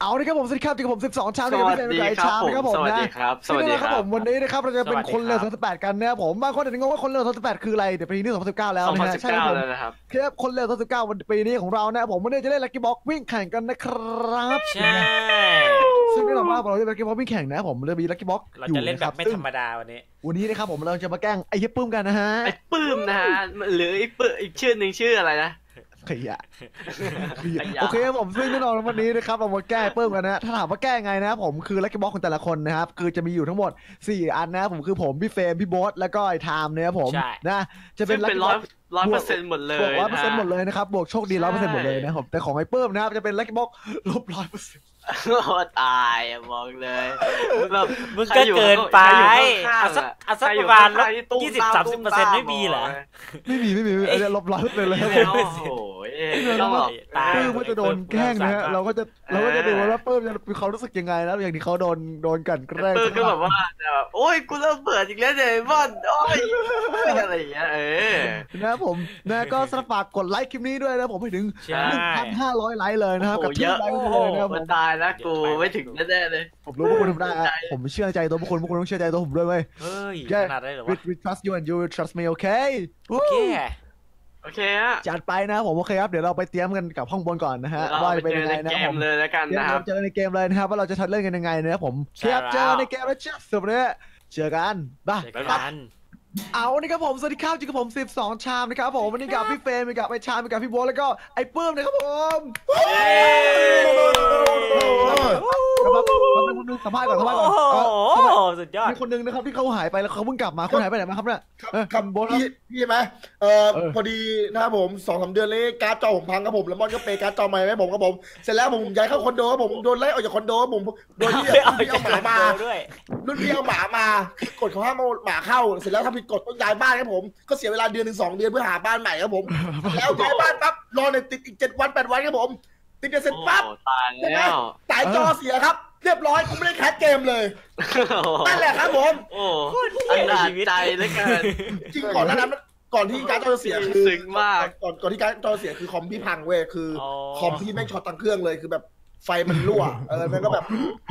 เอาเลยครับผมสวัสดีครับที่กับผม12ชามสที่กับวัพี่สเฟรมดีกับไอ้ครับชามผมนะครับผมสวัสนะดีครับสวัสดีนี่คนะครัรับบผมวันนี้นะครับเราจะเป็นสวัสดีคนเร็วครับ2018กันนะครับผมบางคนอาจจะงงว่าคนเร็ว2018คืออะไรเดี๋ยวปีนี้2019แล้วนะฮะใช่ครับผ2019มแล้วนะครับครับคนเร็ว2019วันปีนี้ของเรานะครับผมวันนี้จะเล่นลักกี้บ็อกวิ่งแข่งกันนะครับใช่ซึ่งแน่นอนว่าเราจะลักกี้บ็อกวิ่งแข่งนะครับผมเรามีลักกี้บ็อกเราอยู่จะเล่นนะแบครับไม่ซึ่งธรรมดาวันนี้วันนี้นะครับผมเราจะมาแกล้งไอ้เหี้ยปื้มกันนะฮะไอ้ปื้มนะฮะหรือไอ้ปื้มอีกชื่อหนึ่งชื่ออะไรนะ ขยะขยะ โอเคครับผมซึ่งแน่นอนวันนี้นะครับเรามาแก้เพิ่มกันนะถ้าถามว่าแก้ไงนะครับผมคือลักกี้บ็อกของแต่ละคนนะครับ คือจะมีอยู่ทั้งหมด 4 อันนะครับผมคือผม พี่เฟรมพี่โบ๊ทแล้วก็ไอ้ไทม์นะครับผมใช่นะจะเป็ซึ่นงลักเป็นกี้ร้บ็ออยกร้อยเปอร์เซ็นต์หมดเลบวกยร้อยเปอร์เซ็นต์หมดนะเลยนะครับ บวกโชคดีร้อยเปอร์เซ็นต์หมดเลยนะครับผมแต่ของไอ้เพิ่มนะครับจะเป็นลักกี้บ็อกลบร้อยเปอร์เซ็นต์โอ้ ตายอะบอกเลยแบบมึงก็เกินไปใครอยู่ข้างๆเอาสักอะเอาสักใคปอยู่ระมาณลข้บงๆนี่ตุ้มยี่สิบตสามสิบเปอร์เซ็นต์ไม่มีเหรอ ไม่มีไม่มีอันนี้ลบร้อยเปอร์เซ็นต์เลยโอ้ครับผมโหต้องบอกตายปื้มก็จะโดนแกล้งนะฮะเราก็จะเราก็จะดูว่าปื้มจะมีความรู้สึกยังไงแล้วอย่างที่เขาโดนโดนกลันแกล้งปื้มก็แบบว่าแบบโอ้ยกูเริ่มเปิดอีกแล้วเดมอนโอ้ยอะไรอย่างเงี้ยเออนะครับผมนะก็สนับฝากกดไลค์คลิปนี้ด้วยนะผมให้ถึงใช่หนึ่งพันห้าร้อยไลค์เลยนะครับโอ้กับโหทุเยกอะไลค์เลยนะครับผมันมตายแล้วกูไม่ถึงแน่ๆเลยผมรู้ว่าพวกคุณทำได้อะผมเชื่อใจตัวพวกคุณพวกคุณต้องเชื่อใจตัวผมด้วยเว้ยเฮ้ยแย่ขนาดได้เหรอ we วะ we trust you and you will trust me okay โอเคโอเคฮะจัดไปนะครับผมโอเคครับเดี๋ยวเราไปเตรียมกันกับห้องบนก่อนนะฮะเราว่าไปจะเป็นเจยัองไงในนะเกครับผมมเลยแล้วกันเดี๋ยวนะครับเราเจอกันในเกมเลยนะครับว่าเราจะทัดเล่นกันยังไงนะครับผมใช่เทียบเจอแล้วในเกมแล้วเจ้าสุดเลยเจอกันบ้าเจอกัน เอานี่ครับผม สวัสดีครับอยู่กับผม 12 ชามนะครับผม วันนี้กับพี่เฟรมกับไอ้ชามกับพี่โบ๊ทแล้วก็ไอ้ปื้มนะครับผมครับครับนึงสัมภาษณ์ก่อนสัมภาษณ์ก่อนโอ้โหสุดยอดมีคนนึงนะครับที่เขาหายไปแล้วเขาเพิ่งกลับมาคนหายไปไหนมาครับเนี่ยครับบ๊ทครับพี่พี่ไหมเอ่อพอดีนะครับผมสองสามเดือนนี้การ์ดจอผมพังครับผมแล้วมอนก็เปย์การ์ดจอใหม่ให้ผมครับผมเสร็จแล้วผมย้ายเข้าคอนโดครับผมโดนไล่ออกจากคอนโดครับผมโดยที่เอารุ่นพี่เอาหมามาด้วยรุ่นพี่เอาหมามาคือกฎเขาห้ามหมาเข้า เสร็จแล้วถ้าผิดกฎต้องย้ายบ้านครับผมก็เสียเวลาเดือนหนึ่งสองเดือนเพื่อหาบ้านใหม่ครับผมแล้วย้ายบ้านปั๊บรอเนี่ยติดอีกเจ็ดวันแปดวันครับผม ติดเสร็จปั๊บโอ้ตายใช่ไหมแล้วสายจอเสียครับ เรียบร้อยกูไม่ได้แคสเกมเลยนั่นแหละครับผม โอ้อันดาใจเหลยกัน จริงก่อนหน้านั้นก่อนที่การ์ดจอจะเสียคือซึ้งมาก ก่อนก่อนที่การ์ดจอเสียคือคอมพี่พังเว้ยคือออคอมพี่แม่งช็อตตั้งเครื่องเลยคือแบบไฟมันรั่วเออมันก็แบบ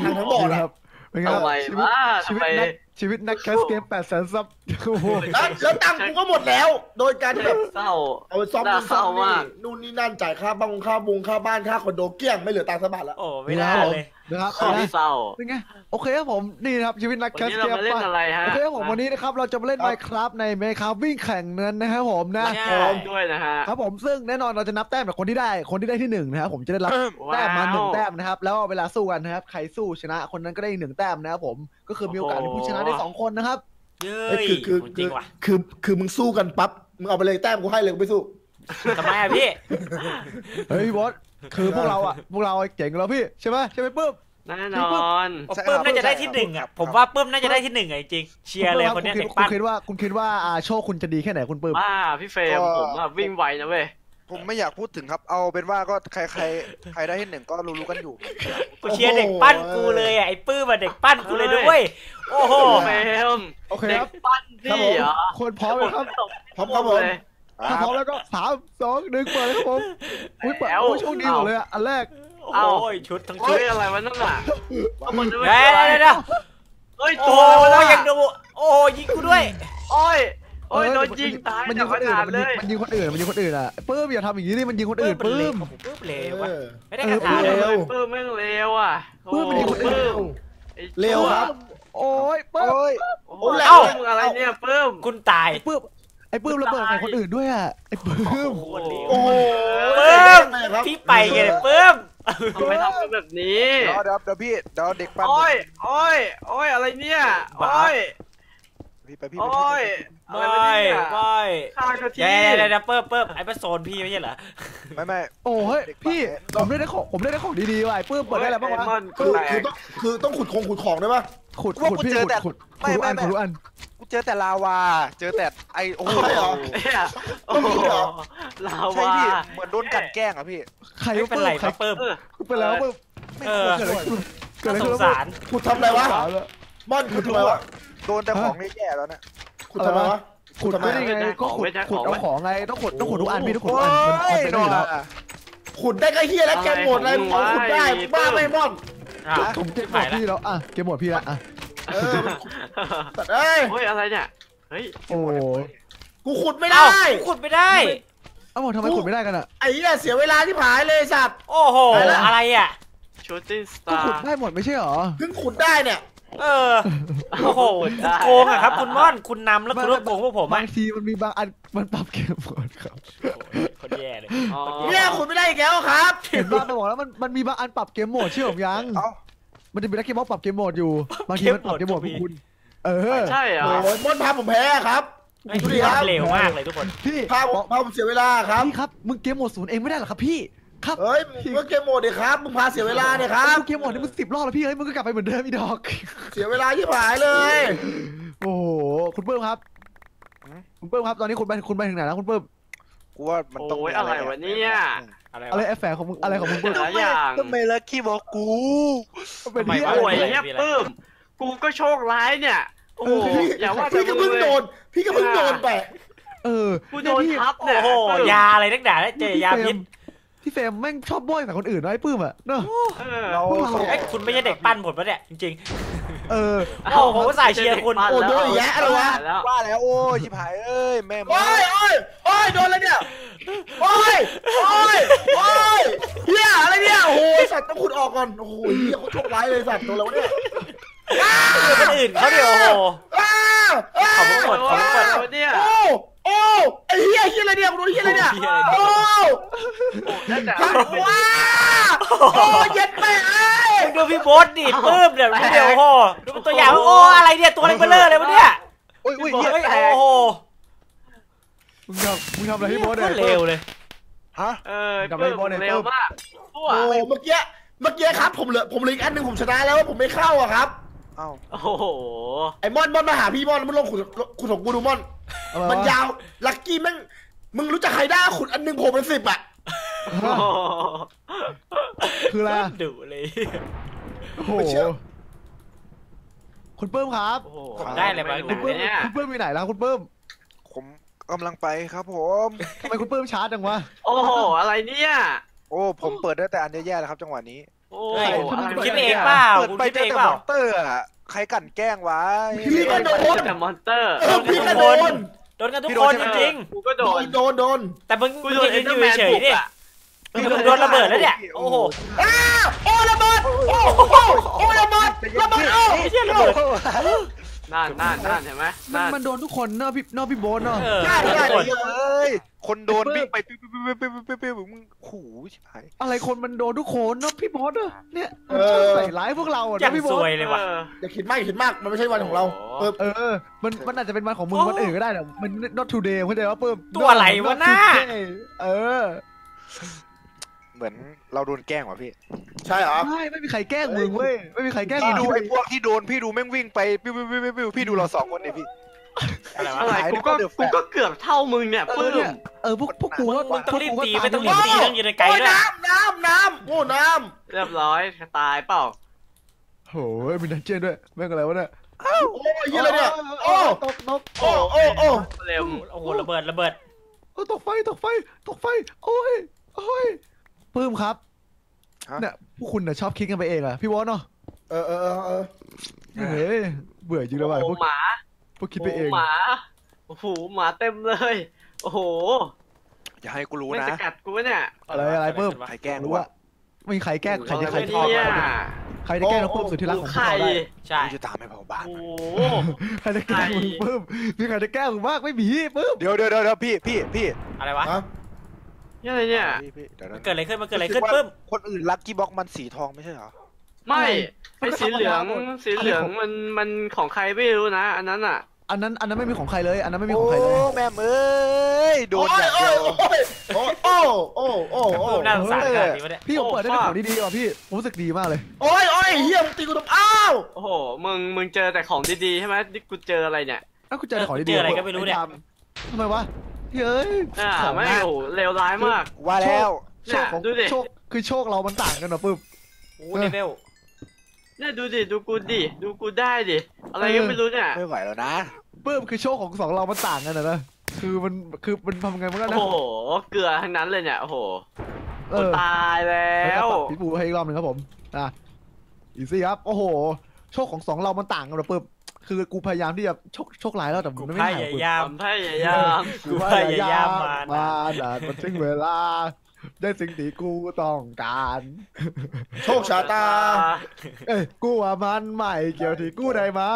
พังทั้งบอร์ดคอะรับ เป็นไงทำไมชีวิตวะชีวิตทำไม นักชีวิตนักแคสเกมแปดแสนซับโอ้โหแล้วแล้วตังค์กูก็หมดแล้ว โดยการที่แบบเศร้า เอาไปซ่อมน่านู่นซ่อมเศร้ามากนี่นู่นนี่นั่นจ่ายค่าบ้านค่าวงค่าบ้านค่าคอนโดเกลี้ยงไม่เหลือตังค์สักบาทแล้วโอ้ไม่ได้เลย นะครับข้อที่เศร้าเป็นไงโอเคครับผมนี่นะครับชีวิตนักวันแคสนี้เกเรามมาเล่นอะไรฮะโอเคครับผมวันนี้นะครับเราจะมาเล่น Minecraft ใน Minecraft วิ่งแข่งนั้นนะครับผมนะใช่พร้อมด้วยนะฮะครับผมซึ่งแน่นอนเราจะนับแต้มจากคนที่ได้คนที่ได้ที่หนึ่งนะครับผมจะได้รับแต้มมาหนึ่งว้าวแต้มนะครับแล้วเวลาสู้กันนะครับใครสู้ชนะคนนั้นก็ได้อีกหนึ่งแต้มนะครับผมก็คือมีโอกาสที่ผู้ชนะได้สองคนนะครับเย้เอ้ยยคือคือจคืริองว่ะคือคือมึงสู้กันปั๊บมึงเอาไปเลยแต้มกูให้เลยกูไม่สู้ทำไมอะพี่ เฮ้ยพี่บอส คือพวกเราอะพวกเราเจ๋งแล้วพี่ใช่ไหมใช่ไหมปื้มแน่นอนใช่ครับปื้มน่าจะได้ที่หนึ่งครัอะบผมว่าปื้มน่าจะได้ที่หนึ่งอะจริงๆเชียร์เลยคนเนี้ยณเด็กคุปั้ณนคิดว่าคุณคิดว่าอ่าโชคคุณจะดีแค่ไหนคุณปื้มบ้าพี่เฟรมผมอะวิ่งไวนะเว้ยผมไม่อยากพูดถึงครับ เอาเป็นว่าก็ใครใครใครได้ที่หนึ่งก็รู้ๆกันอยู่ กูเชียร์เด็กปั้นกูเลยอะไอ้ปื้มอะเด็กปั้นกูเลยด้วยโอ้โหเฟรมโอเคเด็คกรับปั้นพี่เหรอคนพร้อมไหมครับพร้อมครับผมเลย ถ้าพร้อมแล้วก็สามสองหนึ่งเปิดเลยครับผมอุ้ยเปิดแล้วโอ้ยโชคดีหมดเลยอะอันแรกโอ้ยชุดทั้งชุเฮ้ดยอะไรวะนั่นน่ะมันจะไม่เดี๋ยวอะไรเดี๋ยวเดี๋ยวเฮ้ยโอ้ตัวอะไรวะยน่ะยังดูโอ้ยิงกูด้วยโอ้ยโอ้ยเโดนยิงตายมันยิจากงคนอื่นขาดมันเลยิงยมันยิงคนอื่นมันยิงคนอื่นอะปื้มอย่าทำอย่างนี้ดิมันยิงคนอื่นปื้ปื้มมปื้มเลเอยวะอไม่ได้กระถางเอเลอยปื้มแม่งเลวอะปื้มมันยิงคนอื่นปื้มไอ้เร็วครับโอ้ยปื้มโอ้ยโอ้โหโอ้แหลเอ้ากเลยมึงอะไรเนี่ยปื้มคุณตายไอ้ปื้ม ไอ้ปื้มระเบิดใส่คนอื่นด้วยอะไอ้ปื้มโอ้โหปื้มได้ครับพี่ไปไงเนี่ยปื้มทำไมทำกันแบบนี้เดี๋ยวเดี๋ยวเดี๋ยวพี่เดี๋ยวเด็กปั้นโอ้ยโอ้ยโอ้ยอะไรเนี่ยโอ้ยพี่ไปพี่ไปโอ้ยอะไรวะไม่เนี่ยไม่ฆ่าเขาทีเดี๋ยวเดี๋ยวเดี๋ยวเปิ้มเปิ้มไอ้เป็นโซนพี่ไม่ใช่เหรอไม่ไม่โอ้เฮ้ยพี่ผมได้ได้ของผมได้ได้ของดีๆว่ะไอ้ปื้มเปิดได้อะไรบ้างวะไอ้มอนคืกูอแตคือกต้องคือต้องขุดคงขุดของด้วยป่ะ ขุดขุดพี่ขุดขุดขุดทุกอันขุดทุกอันกูเจอแต่ลาวา เจอแต่ไอโอ้โหใช่เหรอเนี่ยโอ้ต้องมีโหเหรอลาใช่วาพี่เหมือนโดนกลันแกล้งอะพี่ใครไม่ก็เป็นปื้ไรมใครครับเปิ้มเออเป็นแล้วปื้มไม่เอควอรเกิดอะไรขึ้นเกิดอะไรสขึ้งนสารขุดทำอะไรวะสารแล้วม่อนขุดทำไมวะโดนแต่ของแย่ๆแล้วเนี่ยขุดทำไมวะขุดทำไมก็ได้ไงก็ขุดขุดเอาของไงต้องขุดต้องขุดทุกอันพี่ต้องขุดทุกอันมันโอ้ยเป็นโดได้อนยู่แล้วขุดได้ก็เฮียแล้วเกมหมดอะไรมึงเอาขุดได้มึงบ้าไม่ม่อน อ้าวผมเกมหมหาดยแล้วพี่แล้วอะเกมหมดพี่แล้วอะเออแต่เอ้ยโอ้ยอะไรเนี่ยเฮ้ยโอ้โหกูขุดไม่เอ้าได้ขุดไม่ได้เอ้าทำไมขุดไม่ได้กันอะไอ้เหี้ยเสียเวลาที่ผายเลยสัตว์โอ้โหไปแล้วอะไรอะชูติ้งสก็ตาขุดร์ได้หมดไม่ใช่หรอเพิ่งขุดได้เนี่ย เออโอ้โหคุณโกงอะครับ คุณม่อนคุณนำแล้วคุณก็โกงพวกผมบาอะงทีมันมีบางอันมันปรับเกมหมดครับ คนแย่เลยอ๋อเนี่ยขุดไม่ได้อีกแล้วครับเห็นบ้างไปบอกแล้วมันมันมีบางอันปรับเกมโหมดเชื่อผมยังเอ้า มันจะมีนักเกมบอลปรับเกมโหมดอยู่ บางทีมันปรับเกมโหมดพวกคุณ เออ ใช่เหรอ โอ้ยม่อนพาผมแพ้ครับ ไอ้ดูดิที่ครับเร็วมากเลยทุกคน พี่พาผมพาผมเสียเวลาครับ พี่ครับ มึงเกมโหมดศูนย์เองไม่ได้เหรอครับพี่ ครับเฮ้ยมึงก็เกมโหมดดิครับมึงพาเสียเวลาเนี่ยครับมึงเกมโหมดนี่มึงสิบรอบแล้วพี่เฮ้ยมึงก็กลับไปเหมือนเดิมอีดอก เสียเวลาที่ผายเลย โอ้โหคุณเปิ้มครับ คุณเปิ้มครับตอนนี้คุณไปคุณไปถึงไหนแล้วคุณเปิ้มกูว่ามันต้องโอ้ยมีอะไรวะเนี่ย อะไรอะไรวะ แอฟแฝงของมึงอะไรของมึงเปิ้ม หลายอย่างทำไมลักกี้บอกกู เป็นทำไมที่วะอะไรโอ้ยไม่เฮียปื้ม กูก็โชคร้ายเนี่ย โอ้โหพี่อย่าว่าแต่พี่ก็มึเพิ่งงเลโดย น พี่ก็เพิ่งโดนไป เออกูโดนพี่ทับโอ้เนี่ยโหปื้มยาอะไรนักด่าเจอยาพิษ พี่เฟรมแม่งชอบโบ้ยแต่คนอื่นนะไอ้ปื้มอะเนอะเออเราพวกเราไอ้ยคุณไม่ใช่เด็กปั้นผมปะเนี่ยจริงเออโอ้โหสายเชียร์คุณ โอ้โดนอีกแล้วอะไรวะ แล้วว่าแล้วโอ้ยชิบหายเอ้ยแม่มึงโอ้ยโอ้ยโอ้ยโดนอะไรเนี่ยโอ้ยโอ้ยโอ้ยเฮียอะไรเนี่ยโอ้โหสัตว์ต้องขุดออกก่อนโอ้โหเฮียเขาโชคร้ายเลยสัตว์โดนแล้วะเนี่ยๆคนอื่นเขาเดี๋ยวโอ้โห อ้าวอ้าวขอบคุณกดขอบคุณกดโอ้ยเนี่ย โอ้ โอ้ไอ้เฮียเฮียอะไรเนี่ยกูโดนเฮียอะไรเนี่ยโอ้ได้แต่ว้าโอ้เย็ดแม่เอ้ยมึงดูพี่โบ๊ทดิปื้มเนี่ยดูเดี๋ยวโอ้โหดูเป็นตัวอย่างโอ้อะไรเนี่ยตัวอะไรเบลอเลยวะเนี่ยโอ้ยโอ้ยเฮ้เหี้ยยแตกโอ้โหมึงทำมึงทำอะไรให้โบ้เนี่ยเร็วเลยฮะเออกับไอ้ปื้มบอลเนี่ยเร็วมากตัวโอ้เมื่อกี้เมื่อกี้ครับผมเหลือผมเหลืออีกอันหนึ่งผมชนะแล้วผมไม่เข้าอะครับ เอ้าโอ้โห ไอ้มอนมอนมาหาพี่มอนมึงลองขุดขุดของกูดูมอนเอามันมายาว ลักกี้แม่งมึงรู้จักใครได้ขุดอันหนึ่งผมเป็นสิบอะโอ้โหคืออะไรอะดุเลย โอ้โหไม่เชื่อ คุณเปิ้มครับโอ้โหผมได้อะไรมาม่คุรู้ณเปิ้มเนี่ย คุณเปิ้มมีไหนแล้วคุณเปิ้มผมกำลังไปครับผม ทำไมคุณเปิ้มช้าจังวะโอ้โห อะไรเนี่ย โอ้ ผมเปิดได้แต่อันแย่ๆแล้วครับ จังหวะนี้โอ้ เฮ้ยโหอะไรคุณคิดวะเองนี่ยเปล่าเปิดคุณไปคิดเจอเองแต่เปมล่า อนเตอร์อะใครกลั่นแกล้งวะ พี่ก็โดนแต่มอนเตอร์เออพี่ก็โดนโดนกันทุกพี่คโดนนใช่ไหมจริงกูก็โดโดนนโดนโดนๆแต่มึงกูมึงโดนยืเอ็นนเดออร์ยู่แมนเฉยบุกๆดิอะ มึงโดนระเบิดแล้วเนี่ย โอ้โหอ้าวโอ้ระเบิด โอ้โอ้โอ้ระเบิดระเบิดโอ้ไม่ใช่ระเบิด นั่นนั่นนั่นเห็นไหมมันนั่นมันโดนทุกคนเนอะพี่เนอะพี่โบ๊ทเนอะเออใช่ใช่โดนเอ้ยคนโดนวิ่งไปปิ๊บปิ๊บปิ๊บปิ๊บปิ๊บปิ๊บปิ๊บมึงขู่ชิบหาย อะไรคนมันโดนทุกคนเนอะพี่โบ๊ทเนอะเนี่ยเอมันชอบอใส่ร้ายพวกเราอะอย่างนะพี่ซโบ๊ทวยเลยว่ะเอออย่าคิดมากอย่าคิดมากมันไม่ใช่วันของเราโอ้ เออเออ มันมันอาจจะเป็นวันของมึงโอ้วันอื่นก็ได้แต่มัน not today เข้าใจว่าเพิ่ม ตัวอะไรวะน่าเออ เหมือนเราโดนแกล้งว่ะพี่ ใช่เหรอ ไม่ไม่มีใครแกล้งมึงเว้ยไม่มีใครแกล้งพี่มึดูงไอ้พวกที่โดนพี่ดูแม่งวิ่งไปปิ๊บปิ๊บปิ๊บปิ๊บปิ๊บพี่ดูเราสองคนเนี่ยพี่อะไรวะอะไรหายกูนึก็ว่าเดอะแฟกูลชก็เกือบเท่ามึงเนี่ยเอปื้อมเนี่ยเออพวกพวกกูก็มึงต้องรีบตีพวกกูก็ไม่ต้องรีบตีต้องยืนไกลโอ้ยด้วยน้ำน้ำน้ำโอ้น้เรียบร้อยตายเปล่าโอ้ยมีดันเจียนด้วยแม่งอะไรวะเนี่ยำโอ้ยยี่อะไรเนี่ยโอ้ตกตกโอ้โอ้โอ้เร็วโอ้โหระเบิดระเบิดโอ้ตกไฟตกไฟตกไฟโอ้ยโอ้ยปื้มครับฮะ เนี่ยพวกคุณน่ะชอบคิดกันไปเองอะพี่วอนเนาะเออเออเออเออเฮ้ยเบื่อจริงเลยว่ะโอ้พวกหมาพวกคิดไปเองโหมาโอ้โหหมาเต็มเลย โอ้โหอย่าให้กูรู้ไม่นะจะกัดกูวะเนี่ยอะไรอะไรเพิ่มใครแกล้งรู้วะว่าไม่มีใครแกล้งใครจะใครโอ้ทอดโหเนี่ยใครจะแกล้งน้องปื้มสุดที่รักของพวกไข่เราได้ใช่กูจะตามไปเผาบ้านโอ้โหใครจะแกล้งมึงปื้มมีใครจะแกล้งมึงบ้างไม่มีปื้มเดี๋ยวเดี๋ยวเดี๋ยวเดี๋ยวพี่พี่พี่อะไรวะฮะเนี่ยอะไรเนี่ย พี่พี่เดี๋ยวมันนะเกิดอะไรขึ้นมันเกิดอะไรขึ้นปึ้มคนอื่นลักกี้บ็อกมันสีทองไม่ใช่เหรอ ไม่ไอ้สีเหลืองสีเหลืองมันมันของใครไม่รู้นะ อันนั้นอะ อันนั้นอันนั้นไม่มีของใครเลย อันนั้นไม่มีของใครเลย โอ้แม่เอ้ยโดนอย่างเดียวโอ้ยโอ้ยโอ้ยโอ้ยโอ้ยโอ้ปึ้มยน่าสงสารขนาดนี้วะเนี่ยพี่ผมเปิดได้เป็นของดีๆว่ะพี่ผมรู้สึกดีมากเลย โอ้ยโอ้ยเฮียมึงตีกูทำอ้าวโอ้โหมึงมึงเจอแต่ของดีๆใช่ไหมนี่กูเจออะไรเนี่ยอ้าวกูเจอแต่ของดีๆเจออะไรก็ไม่รู้เนี่ยทำไมวะ เฮ้ยอ่าของไม่มากโอ้โหเลวร้ายมาก ว่าแล้วโชคของดูดิ โชคคือโชคเรามันต่างกันเหรอปื้มโอ้เลเวลเนี่ยดูดิดูกูดิดูกูได้ดิอะไรก็ไม่รู้เนี่ยไม่ไหวแล้วนะปื้มคือโชคของสองเรามันต่างกันนะนะคือมันคือมันทำไงมันก็โอ้นะโหเกลือทั้งนั้นเลยเนี่ยโอ้โหเอกูอตายแล้แล้ววพี่ปูให้อีกรอบหนึ่งครับผมอะอีซี่ครับโอ้โห โชคของสองเรามันต่างกันเหรอปึ๊บ คือกูพยายามที่จะโชคโชคร้ายแล้วแต่กูมันไม่พหายยาปึ๊บยามทำให้ยามกูพยายามมานะมานะมันถึงเวลา ได้สิ่งที่กูต้องการ โชคชะตา เอ้ยกูว่ามันไม่เกี่ยวที่กูได้มา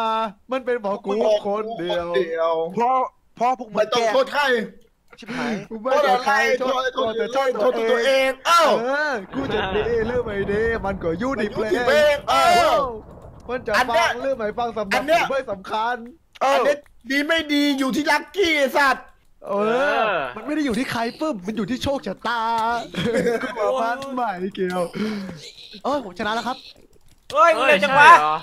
มันเป็นบอกกูคนเดียวเดียวเพราะเพราะพวกมึไม่งต้องแกล้งโทษใครชิบหายกูไม่โทษโทอะษไรใครโทษโทษโทษแต่โทษโทษตัวเอง เอ้าเออกูจะดีหรือไม่ดีมันก็อยู่ที่เพลอยู่ที่เพลง เออมันจะอันเนี้ฟัยงหรือไม่ฟังสำหอัรับนเนี้ยผมไม่สำคัญเออันอนี้ดีไม่ดีอยู่ที่ลักกี้ไอ้สัตว์เออ มันไม่ได้อยู่ที่ใครปึ้ม มันอยู่ที่โชคชะตากูว่ามันไม่เกี่ยวเออผมชนะแล้วครับ เฮ้ยมึงเฮ้ยเร็วจังใช่วะเหรอ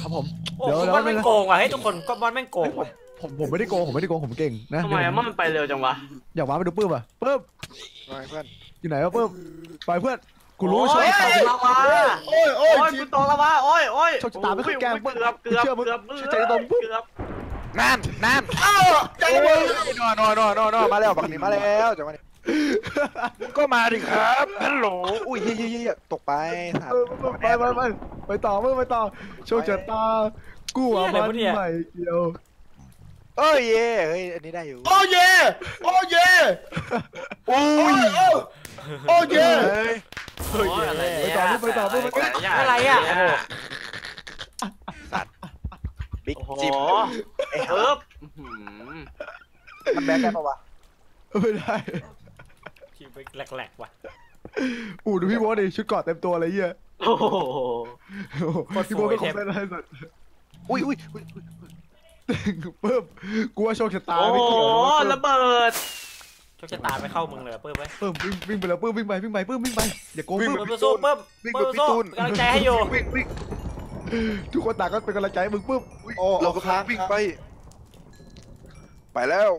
ครับผมโอ้เดี๋ยวโหเดี๋ยวบอลแม่งไม่เป็นไรโกงว่ะเฮ้ยทุกคนก็บอลแม่งโกงเฮ้ยผมว่ะผมผมไม่ได้โกงผมไม่ได้โกงผมเก่งนะทำไมอะมันไปเร็วจังวะอยากว้าไปดูปื้มอะปื้มมาเพื่อนอยู่ไหนวะปื้มไปเพื่อน กูรู้โอ้โชคยชะตตากละวะโอ้ยโอ้โอ้ยยทีกูตกละวะโอ้ยโอ้ยโชคชะตาไม่เคยแกล้งเกือบเกือบเชื่อมึงเกือบเชื่อใจตรงปุ๊บ เกือบนั่นนั่นเอ้าใจโอ้เย็ยนนอนนอนนอนนอนมาแล้วบักนี้มาแล้วจังหวะนี้ก็มาดิครับฮัลโหลอุ้ยเฮ้ยเฮ้ยเฮ้ยตกไปสัตเอว์อไปไปไปไปต่อเพื่อนไปต่อโชคชะตากูว่ามันไม่เกี่ยวเอ้ยเย่เฮ้ยอันนี้ได้อยู่โอ้เย่โอ้เย่อุ้โอ้ยยโอ้โอ้เย่เฮ้ย ต่อไปต่อไปต่ออะไรอะบิ๊กโอ้โหจิมไอ้ห่าปึ๊บอื้อหือมันแบกได้ปะวะไม่ได้ชีวิตแหลกๆว่ะอูดูพี่โบ๊ทดิชุดเกราะเต็มตัวเลยเหี้ยโอ้โหพี่โบ๊ทเป็นคนเป็นอะไรสัตว์อุ้ยอุ้ยอุ้ยเพิ่มกูว่าโชคชะตาโอ้ไม่โหเกี่ยวนะระเบิด โชคชะตาไม่เข้ามึงเลยเปิ้มไหมเพิ่มวิ่งวิ่งไปแล้วเพิ่มวิ่งไปวิ่งไปเพิ่มวิ่งไปอย่าโกงเปิ้เพิ่มมเปิ้มสู้เปิ้มเปิ้มสู้เป็นกำลังใจให้อยู่วิ่งวิ่งทุกคนต่างก็เป็นกำลังใจให้มึงเพิ่มโอ้เราก็วิ่งไป ไปแล้ว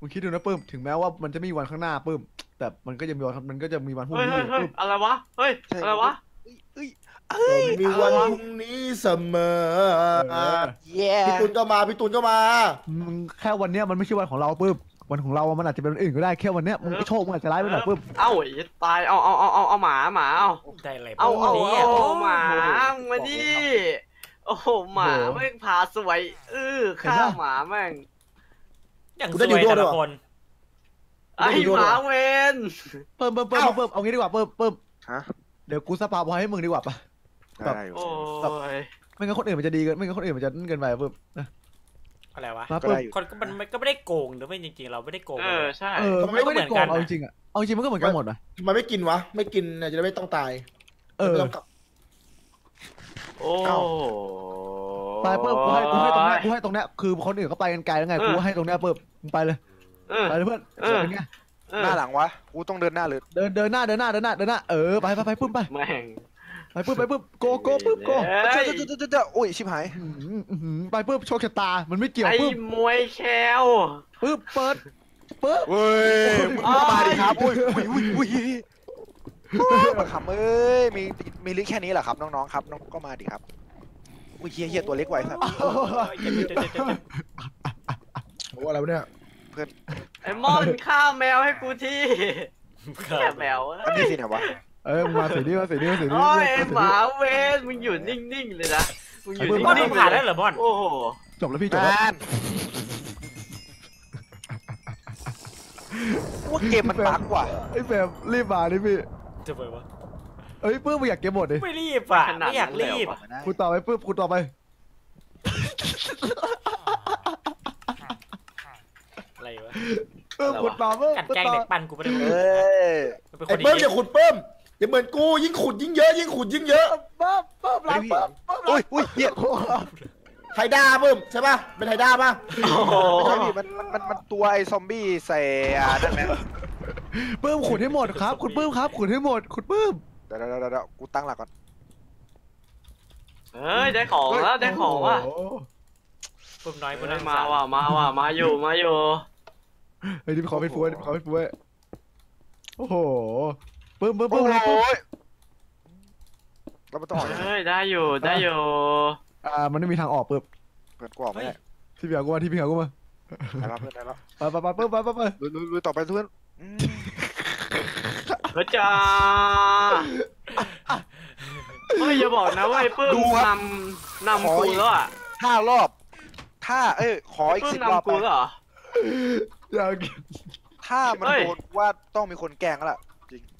มึงคิดดูนะเพิ่มถึงแม้ว่ามันจะไม่มีวันข้างหน้าเพิ่มแต่มันก็จะมีวันมันก็จะมีวันพรุ่งเฮ้ยนี้เฮ้ยเฮ้ยเพิ่มอะไรวะ เฮ้ยอะไรวะ เอ้ยเอ้ยมีวันพรุ่งนี้เสมอแย่พี่ตุนก็มาพี่ตุนก็มา มึงแค่วันเนี้ยมันไม่ใช่วันของเราเพิ่ม วันของเรา มันอาจจะเป็นวันอื่นก็ได้แค่วันเนี้ยมึงโชคมึงอาจจะร้ายไปหน่อยเพิ่มเอ้าไอ้ตายเอาเอาเอาเอาเอาหมาหมาเอาได้อะไรเอาเอานี้เอาโอ้หมามาดิโอ้โหหมาแม่งพาสวยเออฆ่าหมาแม่งอย่างกูสได้วอยู่ยด้วยแต่ด้ละวยคนไอ้หมาเวนเพิ่มเพิ่มเพิ่มเพิ่มเอางี้ดีกว่าเพิ่มเพิ่มฮะเดี๋ยวกูสปาบอยให้มึงดีกว่าปะได้อยู่โอ้ยไม่งั้นคนอื่นมันจะดีเกินไม่งั้นคนอื่นมันจะนั่นเกินไปเพิ่มนะ อะไรวะมาก็เพิ่มได้อยู่ คนก็มันก็ไม่ได้โกงหรือไม่จริงๆ เราไม่ได้โกงเออใช่ เออมันไม่ได้โกงเอาจริงๆอะเอาจริงมันก็เหมือนกันหมดนะทำไมไม่กินวะ ไม่กินเนี่ยจะได้ไม่ต้องตายเออ ไม่ต้องกลับ โอ้ไปเพิ่มกูให้กูให้ตรงเนี้ยกูให้ตรงเนี้ยคือคนอื่นเขาไปกันไกลแล้วไงกูให้ตรงเนี้ยเพิ่มมึงไปเลยเออไปเลยเพื่อนเออ เป็นไงเออหน้าหลังวะ กูต้องเดินหน้าหรือ เดินเดินหน้าเดินหน้าเดินหน้าเดินหน้าเออไปไปไปปุ๊บไป แม่งไปปุ๊บไปปุ๊บโกโก้ปุ๊บโกเอ้เจ้ายเจ้าเจ้าเจ้าเจ้าโอ้ยชิบหายอื้อหืออื้อหือไปปุ๊บโชคชะตามันไม่เกี่ยวไอ้ปุ๊บมวยแคลปุ๊บเปิดปุ๊บเว้ยมึงก็มาดิครับอุ้ยอุ้ยอุ้ยอุ้ยอุ้ยมาขำเอ้ยมีมีลิแค่นี้เหรอครับน้องๆครับน้องก็มาดิครับอุ้ยเฮียเฮียตัวเล็กไว้สัตว์โอ้ยเจ็บเจ็บเจ็บเจ็บเจ็บโอ้อะไรวะเนี่ยไอ้มอนฆ่าแมวให้กูทีแค่แมวอะอันนี้สิเนี่ยวะ เออมึงมาสีนี้มาสีนี้มาสีนี้โอ้ยมาไอ้สีหนี้มาเวนมึงอยู่นิ่งๆเลยนะมึงอยู่บอลนิ่มึงงๆผ่านแล้วเหรอบอลโอ้โหจบแล้วพี่จบแล้วนั่นว่าเกมมันบั๊กว่ะไอ้แฟมรีบมาดิพี่จะไปวะเอ้ยปื้มมึงอยากเก็บหมดดิไม่รีบอะไม่อยากรีบกูต่อไปปื้มกูต่อไปอะไรวะปื้มกูต่อปื้มกันกูแกล้งต่อเด็กปั้นกูไม่ได้เอ้ยมันเป็นคไอ้นเปิ้มดีอย่าขุดเปิ้ม อย่าเหมือนกูยิ่งขุดยิ่งเยอะยิ่งขุดยิ่งเยอะปื้มปื้มหลังปื้มปื้มหลัอุ้งยอุ้ยเฮียไทด้าเปิ้มใช่ป่ะเป็นไทด้าป่ะโอ้โหไม่ใช่ดิมันมันมันมันตัวไอ้ซอมบี้ใส่อ่านั่นไหมปื้มขุดให้หมดครับ คุณปื้มครับขุดให้หมดคุณปื้มเดี๋ยวเดี๋ยวเดี๋ยวเดี๋ยวกูตั้งหลักก่อนเฮ้ยได้ของแล้วได้ของว่ะโโหปุ่มน้อยปุ่มเฮ้น้อยยมาว่ะมาว่ะมาอยู่มาอยู่เฮ้ยนี่ขอไปฟูไว้ขอไปฟูไว้โอ้โห ปื้มปื้มโอ้ปื้มปื้มยเราไม่ต้องออกยังไงเฮ้ยได้อยู่ได้อยู่อ่ามันไม่มีทางออกปื้มเพื่อนกูออกไม่ได้ที่พี่เอากูมาที่พี่เอากูมาได้แล้วเพื่อนได้แล้วไปไปไปปื้มไปไปไปลุยลุยลุยต่อไปเพื่อนอืมพระจ้าเฮ้ยอย่าบอกนะว่าไอ้ปื้มดูครับนำนำกูแล้วอะห้ารอบ ถ้าเอ้ยขออีกปื้มสิบรอบนำกูแล้วเหรอ อยากถ้ามันเฮ้ย โดนว่าต้องมีคนแกล้งแล้วล่ะ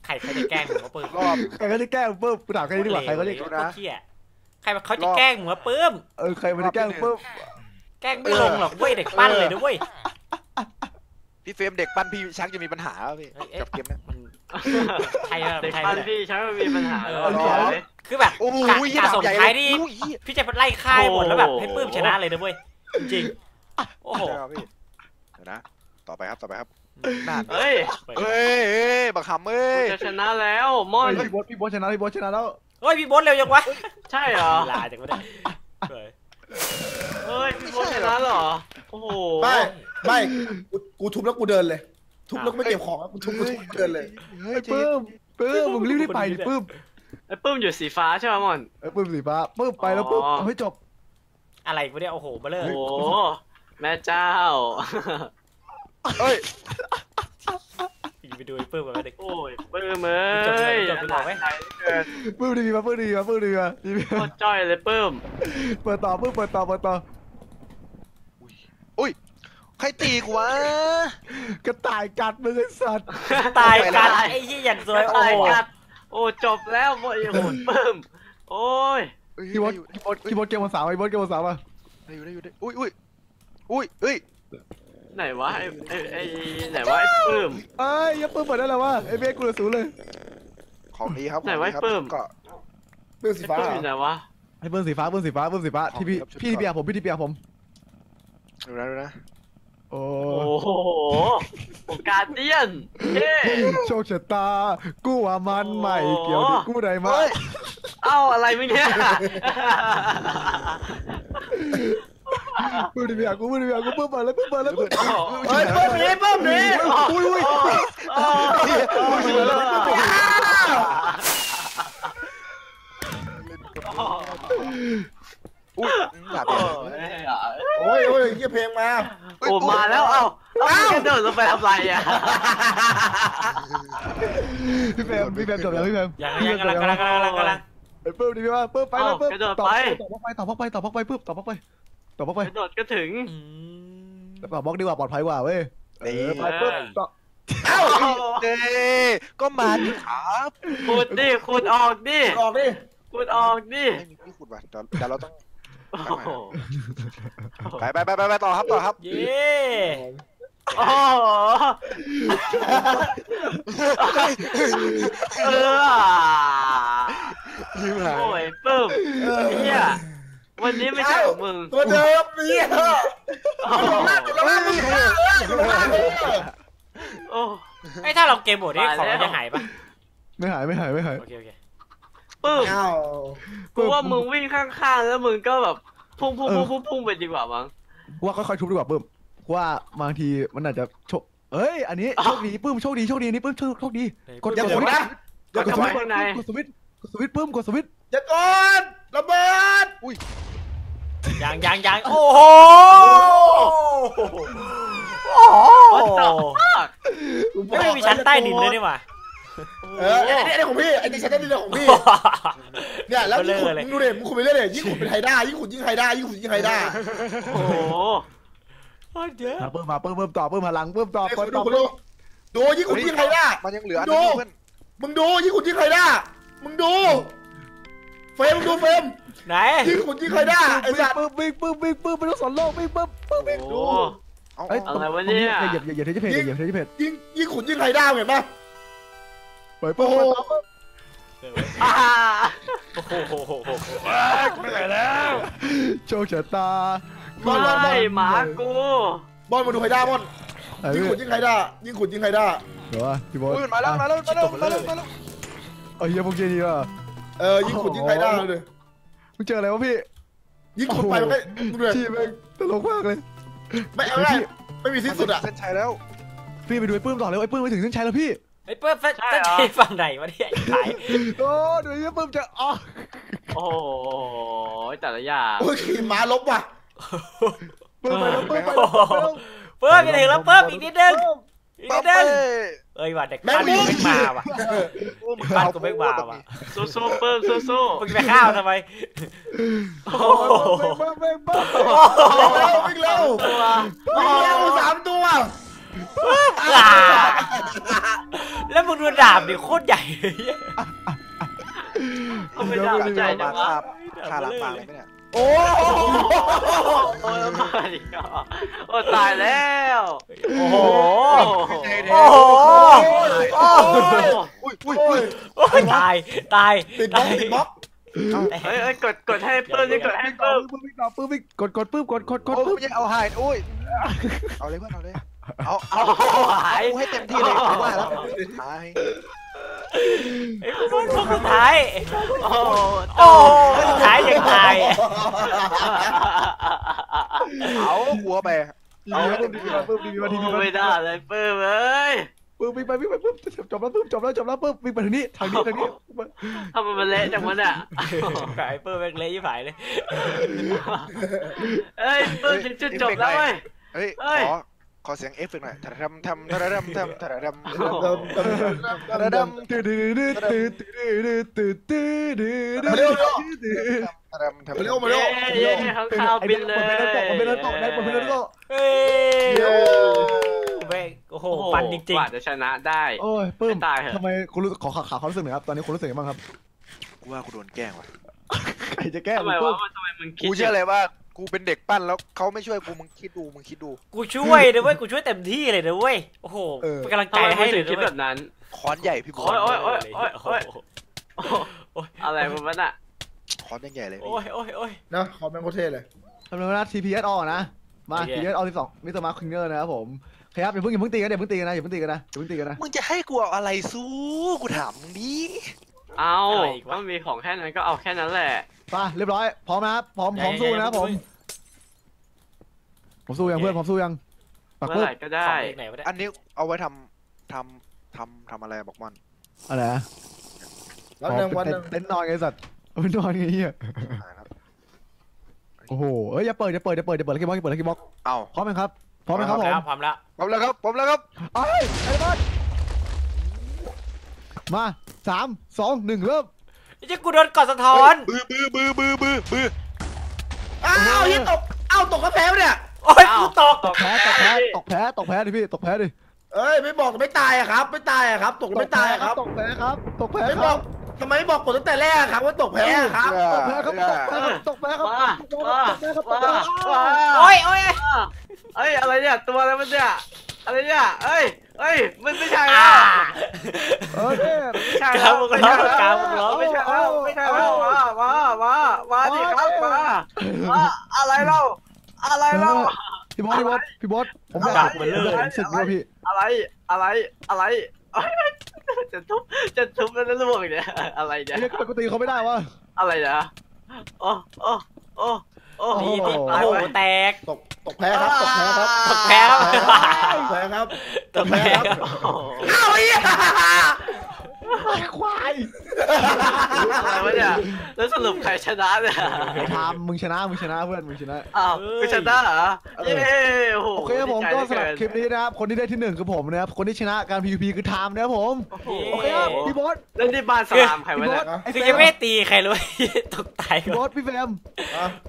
ใครใครจะแกล้งผมว่าปื้มรอบใครก็ได้แกล้งเพิ่มกูถามใครดีกว่าใครก็ได้โคตรนะเหี้ยใครเขาจะแกล้งผมว่าปื้มเออใครมันได้แกล้งเพิ่มแกล้งไม่ลงหรอกเว้ยเด็กปั้นเลยนะเว้ยพี่เฟรมเด็กปั้นพี่ชักจะมีปัญหาแล้วพี่เอ้ยเอ้ยกับเกมเนี้ยมันใครอะเด็กใครปั้นเนี่ยพี่ฉันมันมีปัญหาแล้วเออบอกเลยคือแบบโอ้โหกะยี่กะดาบส่งใหญ่ท้ายเลยที่อุ้ยยี่พี่จะไล่ค่ายหมดแล้วแบบโอ้โหให้ปื้มชนะเลยนะเว้ยจริงๆโอ้โหใช่ครับพี่เดี๋ยวนะต่อไปครับต่อไปครับ นั่นเฮ้ยเฮ้ยเฮ้ยบักหำเอ้กูยจะชนะแล้วมอนพี่บอสพี่บอสชนะพี่บอสชนะแล้วเฮ้ยพี่โบอสเร็วยังวะใช่เหรอลาจังวะเนี่ยเฮ้ยเฮ้ยพี่โบทชนะเหรอโอ้โหไม่ไม่กูกูทุบแล้วกูเดินเลย ทุบแล้วกูไม่เก็บของอะกูทุบกูทุบกูเดินเลยเฮ้ยไอ้จริปื้งมปื้มมึงรีบรีบไปดิปื้มไอ้ปื้มอยู่สีฟ้าใช่ไหมมอนไอ้ปื้มสีฟ้าปื้มไปแล้วปื้มอ๋อเอาให้จบอะไรกูเนี่ยโอ้โหเบลเลอโอ้ร์โหแม่เจ้า เฮ้ยไปดูไอ้ปื้มกันเด็กโอ้ยปื้มเอ้ยจบจบจบจบไหมใจเกินปื้มดีมาปื้มดีมาปื้มดีมาดีโคตรจ้อยเลยปื้มเปิดต่อปื้มเปิดต่อเปิดต่ออุ้ยใครตีกูวะกระต่ายกัดมึงไอ้สัตว์ตายกันไอ้ยี่อย่างสวยโอ้ตายโหกัดโอ้จบแล้วโอ้ยโหดปื้มโอ้ยเฮ้ยพี่บอสอยู่พี่บอสพี่บอสเกมวันเสาร์ไอ้บอสเกมวันเสาร์ป่ะได้อยู่ได้อยู่ได้อุ้ยอุ้ยอุ้ยเอ้ย ไหนวะไอ้ไอ้ไอ้ไหนวะไอ้ปื้มเอ้ยอยังปื้มเปิดได้แล้ววะไอ้เบสกูเหลือศูนย์เลยของดีครับไหนวะของดีครับเพิ่มก็เรื่องสีไอ้ฟ้าปื้มอยู่ไหนวะไอ้ปื้มสีฟ้าปื้มสีฟ้าปื้มสีฟ้าที่พี่ครับชุดพี่ที่เปียกผมพี่ที่เปียกผมดูนะดูนะโอ้โอ้โหผมการเดียนเย้โชคชะตา กูว่ามันใหม่โอ้เกี่ยวกับกูได้มาเฮ้ยเอ้าอะไรมึงเนี่ย ปื้มที่เปียกกูปื้มที่เปียกกูปื้มเปิดแล้วปื้มเปิดแล้วปื้มเฮ้ยเพิ่มนี้เพิ่มนี้อุ้ยอุ้ยอุ้ยอย่าไปโอ้ยโอ้ยเยี่ยเพลงมาโอ้มาแล้วเอ้าเอ้ากระโดดลงไปทำไรอะพี่เฟรมพี่เฟรมจบแล้วพี่เฟรมยังยังกำลังกำลังกำลังกำลังไอ้ปื้มดีพี่ว่าปื้มไปแล้วปื้มกระโดดต่อไปต่อพอกไปต่อพอกไปต่อพอกไปปื้มต่อพอกไป ต่อพอกไปกระโดดก็ถึงอืมต่อพอกดีกว่าปลอดภัยกว่าเว้ยเอนี่ อไปปื้มต่อเอ้าเด้ก็มาดิครับขุดดิขุดออกดิออกดิขุดออกดิไม่มีที่ขุดว่ะเดี๋ยวเดี๋ยวเราต้องโอ้โหไปไปไปไปไปต่อครับต่อครับ เย้โอ้โหเออโอ้ยปึ้มเฮีย วันนี้ไม่ใช่ของมึงตัวเดิมเนี่ยโอ้โหแล้วมันมีข้าวแล้วมันมีข้าวโอ้ไอ้ถ้าเราเกมโหมดนี้ตายของแล้วเราจะหายปะไม่หายไม่หายไม่หายโอเคโอเคปึ้มอ้าวกูว่ามึงวิ่งข้างๆแล้วมึงก็แบบพุ่งพุ่งพุ่งพุ่งพุ่งไปดีกว่ามั้งกูว่าค่อยๆทุบดีกว่าปื้มกูว่าบางทีมันอาจจะโชคเอ้ย อันนี้โชคดีปื้มโชคดีโชคดีอันนี้ปื้มโชคโชคดีกดอย่าสกดวิตช์นะอย่ากกดดสสวิวิตตช์ข้างในกดสวิตช์กดสวิตช์ปื้มกดสวิตช์อย่ากดระเบิดยั งยังยังโอ้โหโอ้โห What the fuck ไม่มีชั้นใต้ดินเลยนี่หว่าเออไอ้ไอ้ของพี่ไอ้ที่ฉันได้ดินของพี่เนี่ยแล้วยิ่งขุดมึงดูดิมึงขุดไปเรื่อยๆยิ่งขุดเป็นไฮด้ายิ่งขุดยิ่งไฮด้ายิ่งขุดยิ่งไฮด้าโอ้โหเดี๋ยวมาปื้มมาปื้มปื้มต่อปื้มพลังปื้มต่อไอ้ปื้ขุมดดูต่อขุดดูดูยิ่งขุดยิ่งไฮด้ามันยังเหลืออันดูนึงเพื่อนมึงดูยิ่งขุดยิ่งไฮด้ามึงดู เฟรมมึงดูเฟรมไหนยิ่งขุดยิ่งไฮด้าไอ้สัตว์ปื้มปื้มปื้มปื้มปื้มไม่ต้องสนโลกปื้มปื้มปื้มปื้มโอ้ดูโหเอาเอ้ยอะไรวะเนี่ยเหยียบเหยียบเหยียบเทปเพจเหยียบเทปเพจยิ่งยิ่งขุดยิ่งไฮด้าเห็นปะไปปื้มโอ้โหอ่าโอ้โหโชคชะตาไม่หมากูบอลมาดูไฮด้าบอลไอ้ยิ่งเว้ขุยดยิ่งไฮด้ายิ่งขุดยิ่งไฮด้าเดี๋ยวว่าพี่บอสอุ้ยมาแล้วมาแล้วมาแล้วมาแล้วมาแล้วเอ้ยเฮียพวกเจดีว่ะ เออยิ่งขุดยิ่งไฮด้าเลยมึงเจออะไรวะพี่ยิ่งขุดไปมันก็ดูเลยที่แม่งตลกมากเลย ไม่เอาไม่ไม่มีสิ้นสุดอะเส้นชัยแล้ว พี่ไปดูไอ้ปื้มต่อเลยไอ้ปื้มไปถึงเส้นชัยแล้วพี่ไอ้เปิ้ลเส้นชัยฝั่งไหนวะเนี่ยขายโอ้ดูไอ้ปื้มจะอ๋อโอ้โหแต่ละอย่างโอ้ยขี่ม้าลบว่ะปื้มไปแล้วปื้มไปแล้วเปิ้ลจะถึงแล้วเปิ้ลอีกนิดนึง อีกป๊อนิปดนึเป้งเอ้ยว่ะเด็กปั้นกูไม่มาว่ะปั้นกูไม่มาว่ะสู้สู้ๆเปิ้มสู้สู้มึงไปข้าวทำไมโอ้โหเบิ้มเบิ้มเบิ้มวิ่งเร็ววิ่งเร็ววิ่งเร็วสามตัวอ่าแล้วมึงดูดาบดิโคตรใหญ่เลยๆเอาไม่ได้ใจมาจังวะคาบคาล้างปลาเลยไหมเนี่ยโอ้โอ้ยแล้วมาดิก็โอ้ตายแล้ว โอ้ โอ้โหโอ้โหอุ้ยอุ้ยอุ้ยโอ้ยตายตายติดบล็อกติดบล็อกเฮ้ยเฮ้ยกดกดให้เปิ้มนี่กดให้เปิ้มปื้มปื้มปื้มกดกดปื้มกดกดกดปื้มไม่ใช่เอาหายอุ้ยเอาเลยเพื่อนเอาเลยเอาเอาหายให้เต็มที่เลยว่าแล้วหายไอ้พวกสุดท้ายโอ้โอ้โหสุดท้ายยังตายเอาหัวไป เอาปื้มดีกว่าปื้มดีกว่าทีนี้ไม่ได้เลยเปิ้มเอ้ยปื้มวิ่งไปวิ่งไปปื้มจบแล้วปื้มจบแล้วจบแล้วปื้มวิ่งไปทางนี้ทางนี้ทางนี้ทำไมมันเละจังวะเนี่ยไอ้เปิ้ลแม่งเละยี่ผายเลยเอ้ยเปิ้มถึงจุดจบแล้วเว้ยเฮ้ยเอ้ยขอขอเสียงเอฟเฟกต์หน่อยทำทำทำทำทำทำทำทำเดิมเดิมเดิมเดิมตื้อตื้อตื้อตื้อตื้อตื้อตื้อตื้อมาเร็วเร็ว ทำทำมาเร็วมาเย้เร็วเย้ข้างข้าวบินเลยมันเป็นตกมันเป็นตกได้มันเป็นตกเฮ้ยเย้แม่งโอ้โหโอ้โหปันจริงกว่าจะชนะได้โอ้ยปื้มไม่ตายเหรอทำไมคุณรู้ขอข่าวความรู้สึกหน่อยครับตอนนี้คุณรู้สึกยังไงบ้างครับกูว่ากูโดนแกล้งว่ะใครจะแก้ทำไมวะมันทำไมมึงคิดกูเชื่อเลยว่ากูเป็นเด็กปั้นแล้วเขาไม่ช่วยกูมึงคิดดูมึงคิดดูๆกูช่วยนะเว้ยกูช่วยเต็มที่เลยนะเว้ยโอ้โหเป็นกำลังทำใจไมให้มึงเลถึยงนะคิดเว้แบยบนั้นค้อนใหญ่พี่บอโอ้ลยโอ้ยโอ้ยโอ้ยโอ้ยโอ้โหโอ้อะไรมันวะน่ะ ค้อนยังใหญ่เลยพี่โอ้ยโอ้ยโอ้ย นะขอแมงโคเท่เลย ทำไมนะ TPS ออกนะ มา โอเค TPS ออกที่สองมิสเตอร์มาร์คคิงเกอร์นะครับผมโอเคครับอย่าเพิ่งอย่าเพิ่งตีกันอย่าเพิ่งตีกันนะอย่าเพิ่งตีกันนะอย่าเพิ่งตีกันนะมึงจะให้กูเอาอะไรสู้กูถามมึงดิเอามันมีของแค่นั้นก็เอาแค่นั้นแหละมาเรียบร้อย พร้อมนะครับพร้อมพร้อมสู้นะครับผม ผมสู้ยังเพื่อนพร้อมสู้ยังปักเมื่อปุ๊บไหร่ก็ได้ ได้ไหนวะเนี่ยอันนี้เอาไว้ทำทำทำทำอะไรบอกมันอะไรนะแล้วหนึ่งวันหนึ่งเต็นท์นอนไงสัตว์ เอาไปนอนไงเหี้ยหายครับโอ้โหเอ้ยอย่าเปิดอย่าเปิดอย่าเปิดอย่าเปิดลักกี้บ็อกอย่าเปิดลักกี้บ็อกเอาพร้อมไหมครับพร้อมไหมครับผมแล้วพร้อมแล้วผมแล้วครับผมแล้วครับเอ้ยไอ้บอลมาสามสองหนึ่งเริ่มไอ้เจ้ากูโดนกอดสะท้อนบือบือบือบือบือบืออ้าวยี่ตกอ้าวตกกระแพงเนี่ยโอ้ยกูตกตกแพ้ตกแพ้ตกแพ้ตกแพ้ดิพี่ตกแพ้ดิเอ้ยไม่บอกไม่ตายอะครับ ไม่ตายอะครับ ตกไม่ตายอะครับ ตกแพ้ครับ ตกแพ้ไม่คบรัอบก ทำไมไม่บอกกดตั้งแต่แรกอะครับว่าตกแพ้อะครับตกแพ้ครับตกแพ้ครับตกแพ้ครับมาตกแพ้มาครับตกมาแพ้ครับมาโอ้ยโอ้ยเอ้ยอะไรเนี่ยตัวอะไรมันเนี่ยอะไรเนี่ยเอ้ยเอ้ยมันไม่ใช่อ่าแล้วเออเนี่ยไม่ใช่กาแล้รวมึงร้องกามึงร้องไม่ใช่แล้วไม่ใช่แล้วมามามามาดิครับมามาอะไรเล่าอะไรเล่าพี่บอสพี่บอสพี่บอสผมอยากผมอยากเห็นศึกด้วยพี่อะไรอะไรอะไรเอ้ย จะทุบจะทุบแล้วนะลูกเนี่ยอะไรเนี่ยไอ้เหี้ยก็ตีเขาไม่ได้วะ อะไรนะโอ้โอ้โอ้โอ้โอ้นี่โหนี่ตายโอ้โหไปแตก ตกตกแพ้ครับ ตกแพ้ครับ ตกแพ้ครับ ตกแพ้ครับตกแพ้ครับอ้าวไอ้เหี้ย ควายอะไรวะเนี่ย แล้วสรุปใครชนะเนี่ยไอ้ทามมึงชนะมึงชนะเพื่อนมึงชนะ อ้าวกูชนะเหรอ เย้โอ้โหโอเคครับผมก็สำหรับคลิปนี้นะครับ คนที่ได้ที่หนึ่งคือผมนะครับ คนที่ชนะการ PVP คือไทม์นะครับผมโอ้โหโอเคครับพี่บอสเล่นที่บ้านสลามใครวะเนี่ยคือยังไม่ตีใครเลยตกตายพี่ก่บออนสพี่แฟม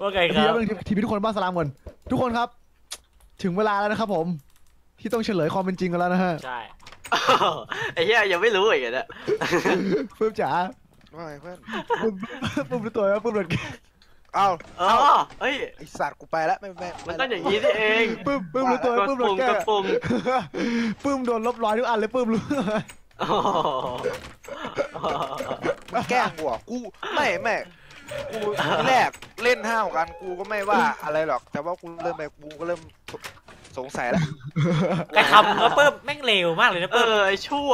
ว่าไงคทีรับนึงทีพี่ทุกคนบ้านสลามก่อนทุกคนครับ ถึงเวลาแล้วนะครับผม ที่ต้องเฉลยความเป็นจริงกันแล้วนะฮะ ใช่ ไอ้เหี้ยยังไม่รู้อีกเหรอเนี่ยปื้มจ๋าว่าไงเพื่อนปื้มปื้มรู้ตัวไหมปื้มโดนแกล้งเอาอ๋อเฮ้ยไอสัตว์กูไปแล้วไม่ไม่มันต้องอย่างนี้นี่เองปื้มปื้มรู้ตัวไหมกดปื้มโดปุ่นมแกล้กงดปุ่มปื้มโดนลบร้อยทุกอันเลยปื้มรู้โอ้โหมึงแกล้งกูเหรอกูไม่ไม่กูทีแรกเล่นห้าวกันกูก็ไม่ว่าอะไรหรอก แต่ว่ากูเริ่มไปกูก็เริ่ม สงสัยแล้วกระทำแล้วเพิ่มแม่งเร็วมากเลยนะเอเพิ่มอไอ้ชั่ว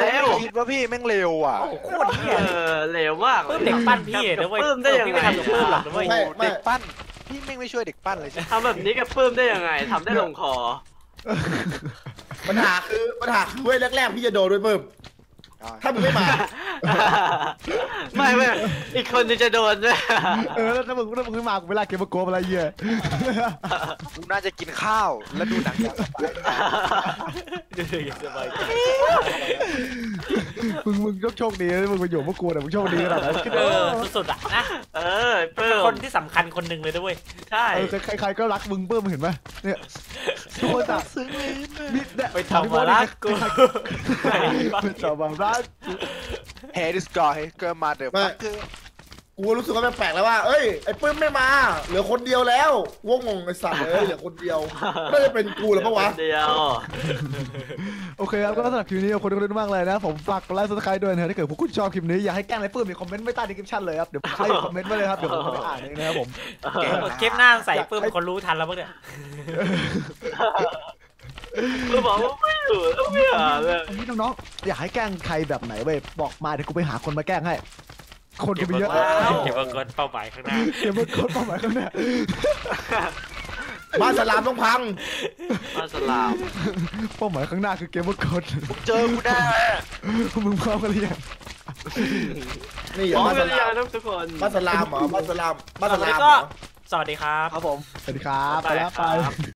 แล้แล้ววคิดว่าพี่แม่งเร็วอะโอ้โหโคตรเอเหี้ยอเลวมากเพิ่มเด็กปั้นพี่นะเว้ยปื้มได้ยังพี่ไงไม่ทำกับเพิ่มหรอกนะเว้ยไม่ไม่ เด็กปั้นพี่แม่งไม่ช่วยเด็กปั้นเลยใช่ไหมทำแบบนี้กับปื้มได้ยังไงทำได้ลงคอปัญหาคือปัญหาคือเว้ยแรกๆพี่จะโดนด้วยเพิ่มอ่า ถ้ามึงไม่มา ไม่ไม่อีกคนนึงจะโดนด้วยเออแล้วถ้ามึงถ้ามึงไม่มากูไปลากเกมมาโกบอะไรเหี้ยกูน่าจะกินข้าวแล้วดูหนังอย่างสบายดูอย่างสบายใจมึงมึงต้องโชคดีนะมึงไปอยู่พวกกูแต่มึงโชคดีขนาดนั้นคิดเอดูอสุดๆอะนะเออเปิ้เป็นมคนที่สำคัญคนหนึ่งเลยด้วยใช่เออใครใครๆก็รักมึงเพิ่มมึงเห็นไหมเนี่ยทุกคนอะซึ้งเลยมิดเนี่ยไปทำมารักกูไปทำมารักเฮดิสกอร์เฮเกิร์มาเดอร์ปักเกอร์กูรู้สึกว่าแปลกๆแล้วว่า เอ้ย ไอ้ปื้มไม่มา เหลือคนเดียวแล้ววงงงไอ้สัตว์เลยเหลือคนเดียวน่าจะเป็นกูแล้วปะวะ เดียว โอเคครับก็สำหรับคลิปนี้ขอบคุณทุกคนมากเลยนะ ผมฝากกดไลค์ซับสไครต์ด้วยนะฮะถ้าเกิดพวกคุณชอบคลิปนี้อยากให้แกล้งอะไรเพิ่มมีคอมเมนต์ไว้ใต้ดีคริปชั่นเลยครับเดี๋ยวผมให้คอมเมนต์ไว้เลยครับเดี๋ยวผมจะไปอ่านเองนะครับผม เก็บเก็บหน้าใส่ปื้มคนรู้ทันแล้วมั้งเนี่ย คือบอกว่าไม่อยู่ต้องไม่หาเลยอันนี้น้องๆอยากให้แกล้งใครแบบไหนเว้ยบอกมาเดี๋ยวกูไปหาคนมาแกล้งให้ คนก็มีเยอะเก็บเงินเป้าหมายข้างหน้าเดี๋ยวมันคนเป้าหมายเขาเนี่ยบ้านสลามต้องพังมาสลามเป้าหมายข้างหน้าคือเกมเมอร์กดเจอกูแน่มึงพร้อมกันหรือยังนี่พร้อมบ้านกัสนหรือลายังมทุกคนบ้านสลามเหรอบ้านสลามบ้านสลามแล้วเหรก็อสวัสดีครับ ครับผม สวัสดีครับ ไปแล้วไป